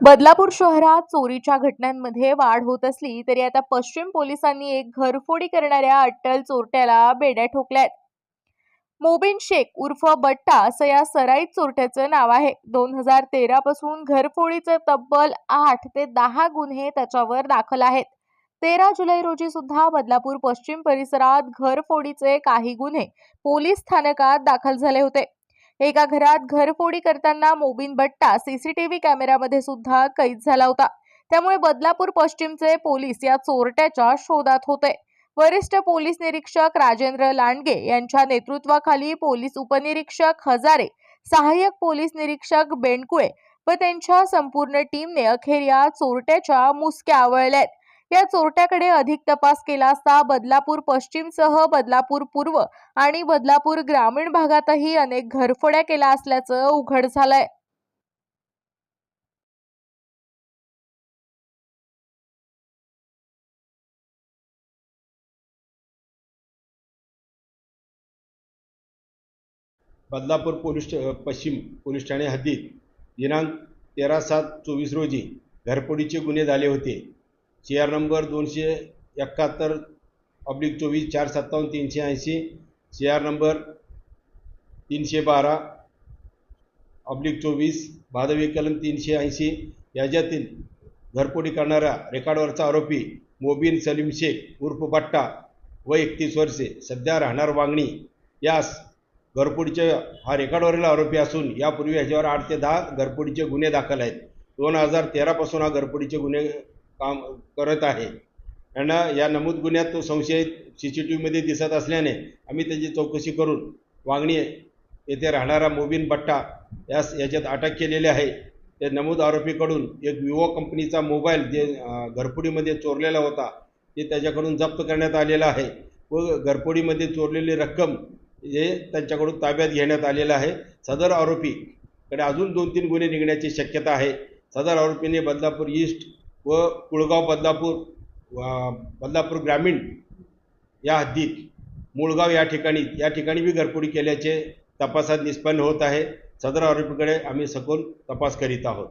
बदलापूर शहरात चोरीच्या घटनांमध्ये वाढ होत असली तरी आता पश्चिम पोलिसांनी एक घरफोडी करणाऱ्या अट्टल चोरट्याला बेड्या ठोकल्यात मोबिन शेख उर्फ बट्टा असं या सराईत चोरट्याचं नाव आहे. दोन हजार तेरा पासून घरफोडीचे तब्बल आठ ते दहा गुन्हे त्याच्यावर दाखल आहेत. तेरा जुलै रोजी सुद्धा बदलापूर पश्चिम परिसरात घरफोडीचे काही गुन्हे पोलीस स्थानकात दाखल झाले होते. एका घरात घरफोडी करताना मोबिन बट्टा सीसीटीव्ही कॅमेऱ्यामध्ये सुद्धा कैद झाला होता. त्यामुळे बदलापूर पश्चिमचे पोलीस या चोरट्याच्या शोधात होते. वरिष्ठ पोलीस निरीक्षक राजेंद्र लांडगे यांच्या नेतृत्वाखाली पोलीस उपनिरीक्षक हजारे सहाय्यक पोलीस निरीक्षक बेंडकुळे व त्यांच्या संपूर्ण टीमने अखेर या चोरट्याच्या मुसक्या आवळल्यात या चोरट्याकडे अधिक तपास केला असता बदलापूर पश्चिमसह बदलापूर पूर्व आणि बदलापूर ग्रामीण भागातही अनेक घरफोड्या केल्या असल्याचं उघड झालंय. बदलापूर पोलीस पश्चिम पोलीस ठाणे हद्दीत दिनांक तेरा सात चोवीस रोजी घरफोडीचे गुन्हे झाले होते. सी आर नंबर दोनशे एकाहत्तर ऑब्लिक चोवीस चार सत्तावन्न तीनशे ऐंशी. सी आर नंबर तीनशे बारा ऑब्लिक चोवीस भादवी कलम तीनशे ऐंशी. याच्यातील घरपोडी करणारा रेकॉर्डवरचा आरोपी मोबिन सलीम शेख उर्फ बट्टा व एकतीस वर्षे सध्या राहणार वांगणी. यास घरपोडीचे हा रेकॉर्डवरील आरोपी असून यापूर्वी ह्याच्यावर आठ ते दहा घरपोडीचे गुन्हे दाखल आहेत. दोन हजार तेरापासून हा घरपोडीचे गुन्हे काम करत आहे. यांना या नमूद गुन्ह्यात तो संशयित सी सी टी व्हीमध्ये दिसत असल्याने आम्ही त्याची चौकशी करून वांगणी येथे राहणारा मोबिन बट्टा यास याच्यात अटक केलेली आहे. त्या नमूद आरोपीकडून एक विवो कंपनीचा मोबाईल जे घरपुडीमध्ये चोरलेला होता ते त्याच्याकडून जप्त करण्यात आलेला आहे. व घरपोडीमध्ये चोरलेली रक्कम हे त्यांच्याकडून ताब्यात घेण्यात आलेलं आहे. सदर आरोपीकडे अजून दोन तीन गुन्हे निघण्याची शक्यता आहे. सदर आरोपीने बदलापूर ईस्ट व कुळगाव बदलापूर बदलापूर ग्रामीण या हद्दीत मुळगाव या ठिकाणी या ठिकाणी बी घरफोडी केल्याचे तपासात निष्पन्न होत आहे. सदर आरोपीकडे आम्ही सखोल तपास करीत आहोत.